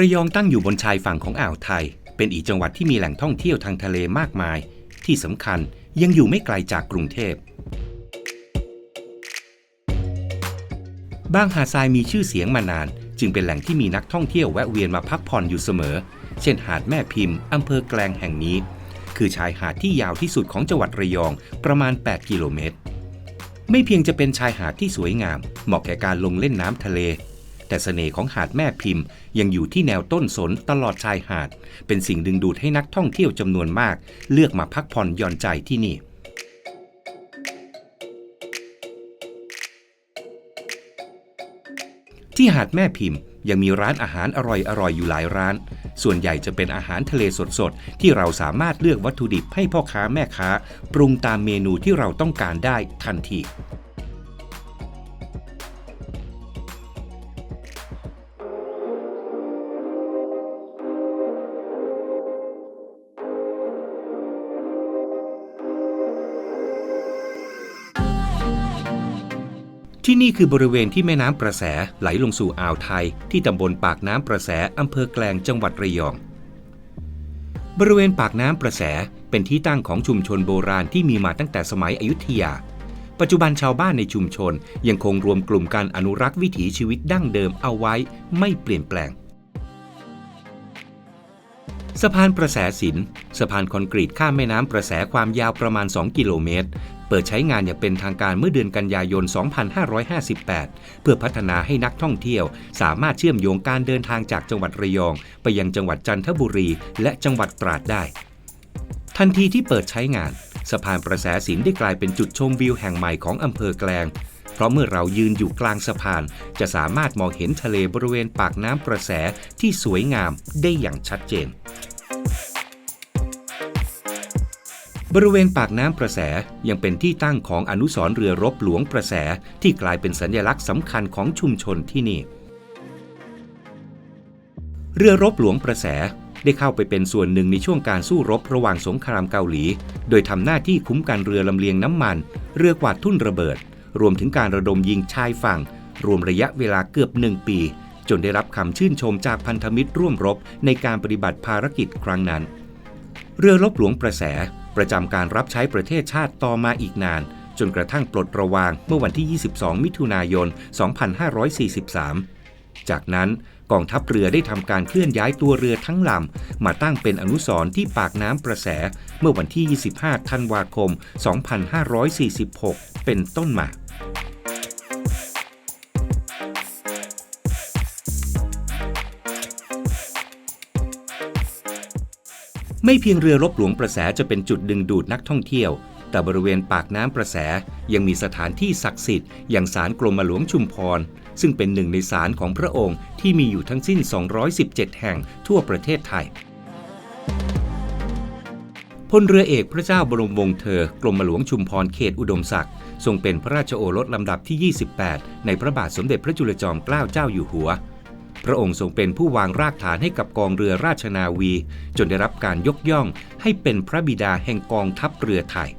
ระยองตั้งอยู่บนชายฝั่งของอ่าวไทย เป็นอีกจังหวัดที่มีแหล่งท่องเที่ยวทางทะเลมากมาย ที่สำคัญยังอยู่ไม่ไกลจากกรุงเทพบางหาดทรายมีชื่อเสียงมานาน จึงเป็นแหล่งที่มีนักท่องเที่ยวแวะเวียนมาพักผ่อนอยู่เสมอ เช่นหาดแม่พิมพ์อำเภอแกลงแห่งนี้ คือชายหาดที่ยาวที่สุดของจังหวัดระยองประมาณ 8 กิโลเมตร ไม่เพียงจะเป็นชายหาดที่สวยงาม เหมาะแก่การลงเล่นน้ำทะเล แต่เสน่ห์ของหาดแม่พิมพ์ยังอยู่ที่แนวต้นสนตลอดชายหาด เป็นสิ่งดึงดูดให้นักท่องเที่ยวจำนวนมาก เลือกมาพักผ่อนหย่อนใจที่นี่ที่หาดแม่พิมพ์ยังมีร้านอาหารอร่อยๆอยู่หลายร้าน ส่วนใหญ่จะเป็นอาหารทะเลสดๆ ที่เราสามารถเลือกวัตถุดิบให้พ่อค้าแม่ค้า ปรุงตามเมนูที่เราต้องการได้ทันที ที่นี่คือบริเวณที่แม่น้ำประแสไหลลงสู่อ่าวไทย ที่ตำบลปากน้ำประแสอำเภอแกลงจังหวัดระยอง บริเวณปากน้ำประแสเป็นที่ตั้งของชุมชนโบราณที่มีมาตั้งแต่สมัยอยุธยา ปัจจุบันชาวบ้านในชุมชนยังคงรวมกลุ่มการอนุรักษ์วิถีชีวิตดั้งเดิมเอาไว้ไม่เปลี่ยนแปลง สะพานประแสสินสะพานคอนกรีตข้ามแม่น้ำประแสความยาวประมาณ 2 กิโลเมตร เปิดใช้งานอย่างเป็นทางการเมื่อเดือนกันยายน 2558 เพื่อพัฒนาให้นักท่องเที่ยว สามารถเชื่อมโยงการเดินทางจากจังหวัดระยอง ไปยังจังหวัดจันทบุรี และจังหวัดตราดได้ ทันทีที่เปิดใช้งาน สะพานประแสสินได้กลายเป็นจุดชมวิวแห่งใหม่ของอำเภอแกลง เพราะเมื่อเรายืนอยู่กลางสะพาน จะสามารถมองเห็นทะเลบริเวณปากน้ำประแสที่สวยงามได้อย่างชัดเจน บริเวณปากน้ำประแสยังเป็นที่ตั้งของอนุสรณ์เรือรบหลวงประแสที่กลายเป็นสัญลักษณ์สำคัญของชุมชนที่นี่ เรือรบหลวงประแสได้เข้าไปเป็นส่วนหนึ่งในช่วงการสู้รบระหว่างสงครามเกาหลี โดยทำหน้าที่คุ้มกันเรือลำเลียงน้ำมัน เรือกวาดทุ่นระเบิด รวมถึงการระดมยิงชายฝั่ง รวมระยะเวลาเกือบหนึ่งปี จนได้รับคำชื่นชมจากพันธมิตรร่วมรบในการปฏิบัติภารกิจครั้งนั้น เรือรบหลวงประแส ประจำการรับใช้ประเทศชาติต่อมาอีกนาน จนกระทั่งปลดระวางเมื่อวันที่ 22 มิถุนายน 2543 จากนั้นกองทัพเรือได้ทำการเคลื่อนย้ายตัวเรือทั้งลำ มาตั้งเป็นอนุสรณ์ที่ปากน้ำประแส เมื่อวันที่ 25 ธันวาคม 2546 เป็นต้นมา ไม่เพียงเรือรบหลวงประแสจะเป็นจุดดึงดูดนักท่องเที่ยว แต่บริเวณปากน้ำประแสยังมีสถานที่ศักดิ์สิทธิ์อย่างศาลกรมหลวงชุมพร ซึ่งเป็นหนึ่งในศาลของพระองค์ที่มีอยู่ทั้งสิ้น 217 แห่งทั่วประเทศไทยพลเรือเอกพระเจ้าบรมวงศ์เธอกรมหลวงชุมพรเขตอุดมศักดิ์ทรงเป็นพระราชโอรสลำดับที่ 28 ในพระบาทสมเด็จพระจุลจอมเกล้าเจ้าอยู่หัว พระองค์ทรงเป็นผู้วางรากฐานให้กับกองเรือราชนาวี จนได้รับการยกย่องให้เป็นพระบิดาแห่งกองทัพเรือไทย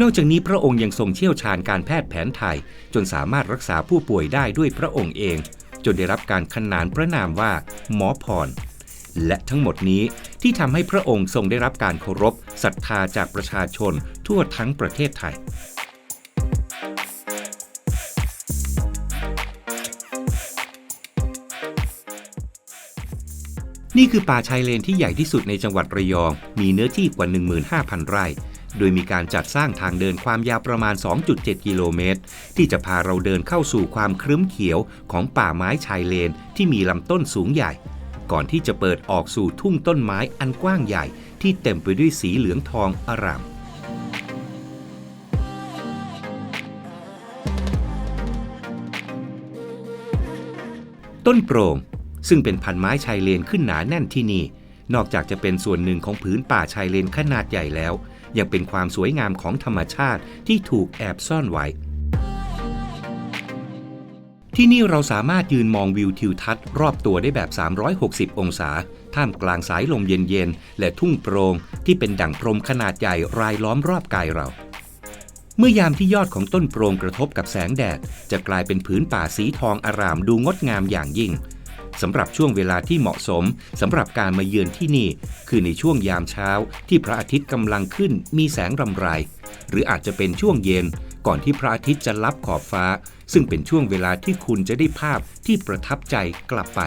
นอกจากนี้พระองค์ยังทรงเชี่ยวชาญการแพทย์แผนไทย จนสามารถรักษาผู้ป่วยได้ด้วยพระองค์เอง จนได้รับการขนานพระนามว่า หมอพร และทั้งหมดนี้ที่ทำให้พระองค์ทรงได้รับการเคารพศรัทธาจากประชาชนทั่วทั้งประเทศไทย นี่คือป่าชายเลนที่ใหญ่ที่สุดในจังหวัดระยอง มีเนื้อที่กว่า 15,000 ไร่ โดยมีการจัดสร้างทางเดินความยาวประมาณ 2.7 กิโลเมตร ที่จะพาเราเดินเข้าสู่ความครึ้มเขียวของป่าไม้ชายเลนที่มีลำต้นสูงใหญ่ ก่อนที่จะเปิดออกสู่ทุ่งต้นไม้อันกว้างใหญ่ ที่เต็มไปด้วยสีเหลืองทองอร่ามต้นโปร่ง ซึ่งเป็นพันไม้ชายเลนขึ้นหนาแน่นที่นี่ นอกจากจะเป็นส่วนหนึ่งของผืนป่าชายเลนขนาดใหญ่แล้ว ยังเป็นความสวยงามของธรรมชาติที่ถูกแอบซ่อนไว้ ที่นี่เราสามารถยืนมองวิวทิวทัศน์รอบตัวได้แบบ 360 องศา ท่ามกลางสายลมเย็นๆ และทุ่งโปร่งที่เป็นดั่งพรมขนาดใหญ่รายล้อมรอบกายเราเมื่อยามที่ยอดของต้นโปร่งกระทบกับแสงแดด จะกลายเป็นผืนป่าสีทองอารามดูงดงามอย่างยิ่ง สำหรับช่วงเวลาที่เหมาะสมสำหรับการมาเยือนที่นี่ คือในช่วงยามเช้าที่พระอาทิตย์กำลังขึ้นมีแสงรำไร หรืออาจจะเป็นช่วงเย็นก่อนที่พระอาทิตย์จะลับขอบฟ้า ซึ่งเป็นช่วงเวลาที่คุณจะได้ภาพที่ประทับใจกลับไป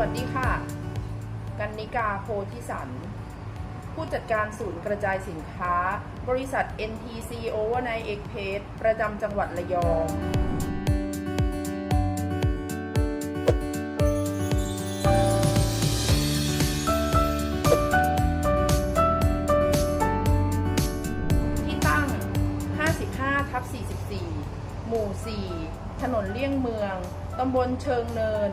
วัสดีค่ะ กันนิกาโพธิสัน ผู้จัดการศูนย์กระจายสินค้า บริษัท NTC Overnight Express ประจำจังหวัดระยองที่ตั้ง55ทับ44 หมู่ 4 ถนนเลี่ยงเมือง ตำบลเชิงเนิน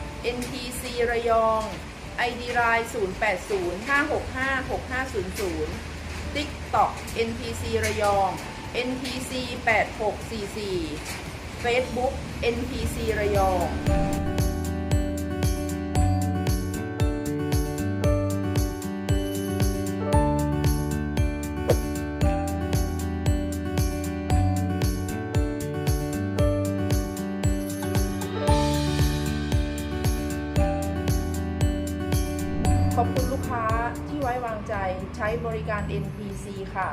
NTC ระยอง ID Line 0805656500 TikTok NTC ระยอง NTC 8644 Facebook NTC ระยอง บริการ NPC ค่ะ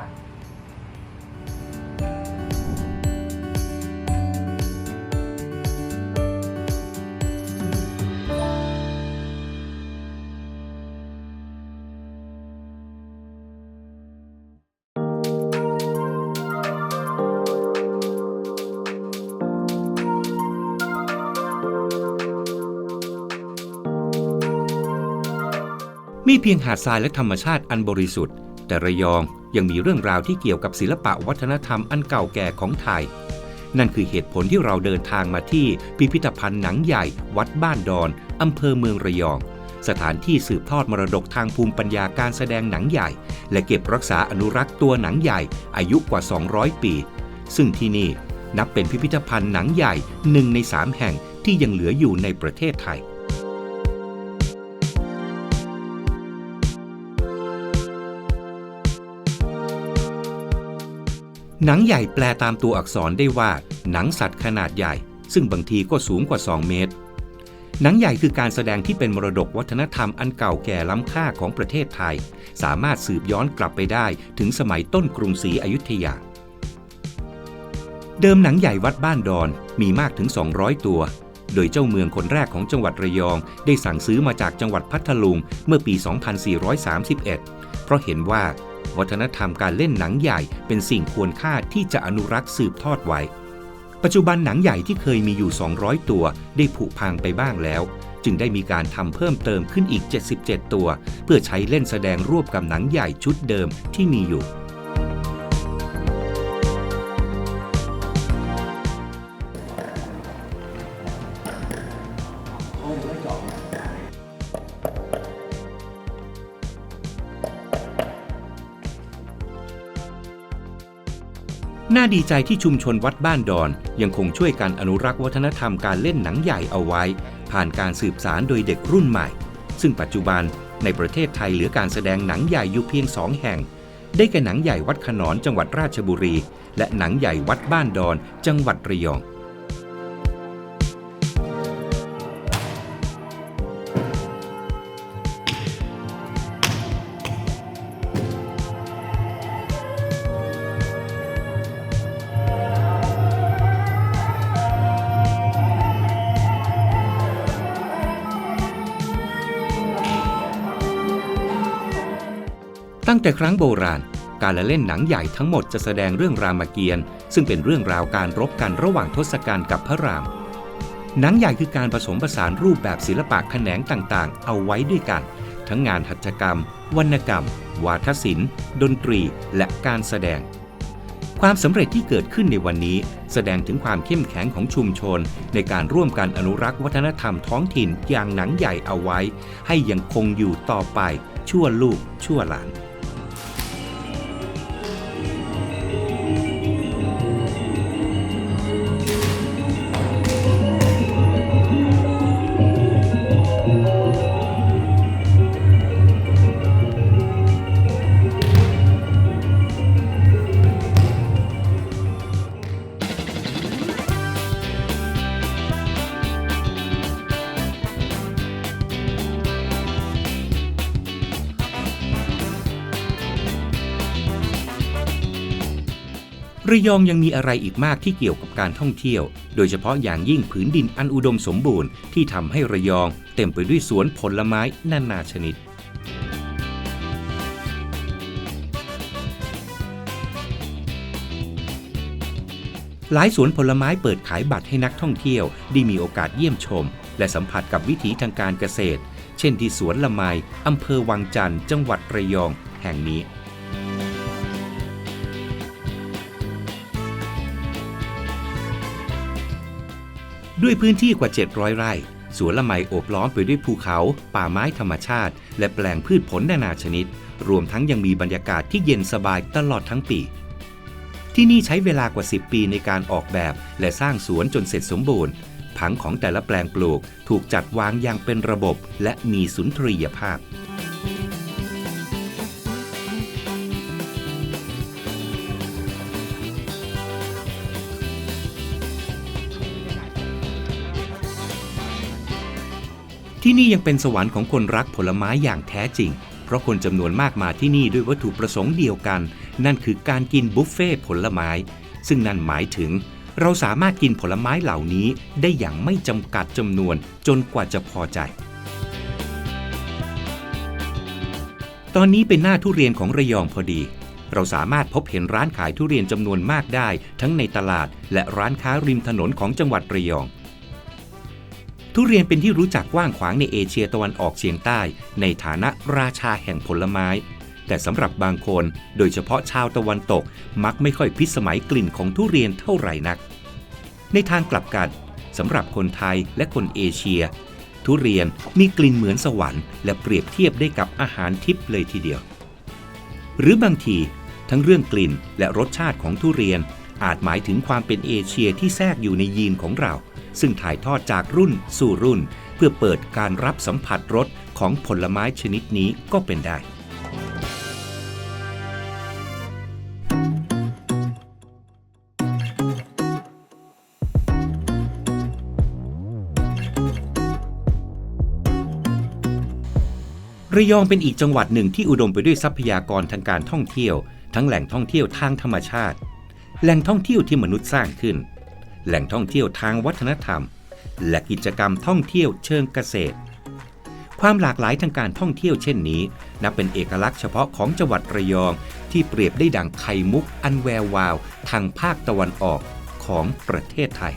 มีเพียงหาดทรายและธรรมชาติอันบริสุทธิ์ แต่ระยองยังมีเรื่องราวที่เกี่ยวกับศิลปะวัฒนธรรมอันเก่าแก่ของไทย นั่นคือเหตุผลที่เราเดินทางมาที่พิพิธภัณฑ์หนังใหญ่ วัดบ้านดอนอำเภอเมืองระยอง สถานที่สืบทอดมรดกทางภูมิปัญญาการแสดงหนังใหญ่ และเก็บรักษาอนุรักษ์ตัวหนังใหญ่อายุกว่า 200 ปี ซึ่งที่นี่นับเป็นพิพิธภัณฑ์หนังใหญ่หนึ่งในสามแห่งที่ยังเหลืออยู่ในประเทศไทย หนังใหญ่แปลตามตัวอักษรได้ว่า หนังสัตว์ขนาดใหญ่ ซึ่งบางทีก็สูงกว่า 2 เมตร หนังใหญ่คือการแสดงที่เป็นมรดกวัฒนธรรมอันเก่าแก่ล้ำค่าของประเทศไทย สามารถสืบย้อนกลับไปได้ถึงสมัยต้นกรุงศรีอยุธยา เดิมหนังใหญ่วัดบ้านดอนมีมากถึง 200 ตัว โดยเจ้าเมืองคนแรกของจังหวัดระยอง ได้สั่งซื้อมาจากจังหวัดพัทลุงเมื่อปี 2431 เพราะเห็นว่า วัฒนธรรมการเล่นหนังใหญ่เป็นสิ่งควรค่าที่จะอนุรักษ์สืบทอดไว้ ปัจจุบันหนังใหญ่ที่เคยมีอยู่ 200 ตัว ได้ผุพังไปบ้างแล้ว จึงได้มีการทำเพิ่มเติมขึ้นอีก 77 ตัว เพื่อใช้เล่นแสดงร่วมกับหนังใหญ่ชุดเดิมที่มีอยู่ ดีใจที่ชุมชนวัดบ้านดอน ยังคงช่วยกันอนุรักษ์วัฒนธรรมการเล่นหนังใหญ่เอาไว้ ผ่านการสืบสารโดยเด็กรุ่นใหม่ ซึ่งปัจจุบันในประเทศไทยเหลือการแสดงหนังใหญ่อยู่เพียงสองแห่ง ได้แก่หนังใหญ่วัดขนอนจังหวัดราชบุรี และหนังใหญ่วัดบ้านดอน จังหวัดระยอง ตั้งแต่ครั้งโบราณ การละเล่นหนังใหญ่ทั้งหมดจะแสดงเรื่องรามเกียรติ์ซึ่งเป็นเรื่องราวการรบกันระหว่างทศกัณฐ์กับพระราม หนังใหญ่คือการผสมผสานรูปแบบศิลปะแขนงต่างๆ เอาไว้ด้วยกัน ทั้งงานหัตถกรรม วรรณกรรม วาทศิลป์ ดนตรี และการแสดง ความสำเร็จที่เกิดขึ้นในวันนี้ แสดงถึงความเข้มแข็งของชุมชน ในการร่วมกันอนุรักษ์วัฒนธรรมท้องถิ่นอย่างหนังใหญ่เอาไว้ ให้ยังคงอยู่ต่อไปชั่วลูกชั่วหลาน ระยองยังมีอะไรอีกมากที่เกี่ยวกับการท่องเที่ยว โดยเฉพาะอย่างยิ่งผืนดินอันอุดมสมบูรณ์ที่ทำให้ระยองเต็มไปด้วยสวนผลไม้นานาชนิด หลายสวนผลไม้เปิดขายบัตรให้นักท่องเที่ยวได้มีโอกาสเยี่ยมชม และสัมผัสกับวิถีทางการเกษตร เช่นที่สวนละไมอำเภอวังจันทร์จังหวัดระยองแห่งนี้ ด้วยพื้นที่กว่า 700 ไร่ สวนละไมโอบล้อมไปด้วยภูเขา ป่าไม้ธรรมชาติ และแปลงพืชผลนานาชนิด รวมทั้งยังมีบรรยากาศที่เย็นสบายตลอดทั้งปี ที่นี่ใช้เวลากว่า 10 ปีในการออกแบบ และสร้างสวนจนเสร็จสมบูรณ์ ผังของแต่ละแปลงปลูกถูกจัดวางอย่างเป็นระบบ และมีสุนทรียภาพ ที่นี่ยังเป็นสวรรค์ของคนรักผลไม้อย่างแท้จริง เพราะคนจำนวนมากมาที่นี่ด้วยวัตถุประสงค์เดียวกัน นั่นคือการกินบุฟเฟ่ผลไม้ ซึ่งนั่นหมายถึง เราสามารถกินผลไม้เหล่านี้ได้อย่างไม่จำกัดจำนวนจนกว่าจะพอใจ ตอนนี้เป็นหน้าทุเรียนของระยองพอดี เราสามารถพบเห็นร้านขายทุเรียนจำนวนมากได้ ทั้งในตลาด และร้านค้าริมถนนของจังหวัดระยอง ทุเรียนเป็นที่รู้จักกว้างขวางในเอเชียตะวันออกเฉียงใต้ ในฐานะราชาแห่งผลไม้ แต่สำหรับบางคน โดยเฉพาะชาวตะวันตก มักไม่ค่อยพิสมัยกลิ่นของทุเรียนเท่าไหร่นัก ในทางกลับกันสำหรับคนไทยและคนเอเชีย ทุเรียนมีกลิ่นเหมือนสวรรค์และเปรียบเทียบได้กับอาหารทิพย์เลยทีเดียว หรือบางทีทั้งเรื่องกลิ่นและรสชาติของทุเรียนอาจหมายถึงความเป็นเอเชียที่แทรกอยู่ในยีนของเรา ซึ่งถ่ายทอดจากรุ่นสู่รุ่น เพื่อเปิดการรับสัมผัสรสของผลไม้ชนิดนี้ก็เป็นได้ระยองเป็นอีกจังหวัดหนึ่งที่อุดมไปด้วยทรัพยากรทางการท่องเที่ยว ทั้งแหล่งท่องเที่ยวทางธรรมชาติ แหล่งท่องเที่ยวที่มนุษย์สร้างขึ้น แหล่งท่องเที่ยวทางวัฒนธรรม และกิจกรรมท่องเที่ยวเชิงเกษตร ความหลากหลายทางการท่องเที่ยวเช่นนี้ นับเป็นเอกลักษณ์เฉพาะของจังหวัดระยอง ที่เปรียบได้ดังไข่มุกอันแวววาว ทางภาคตะวันออกของประเทศไทย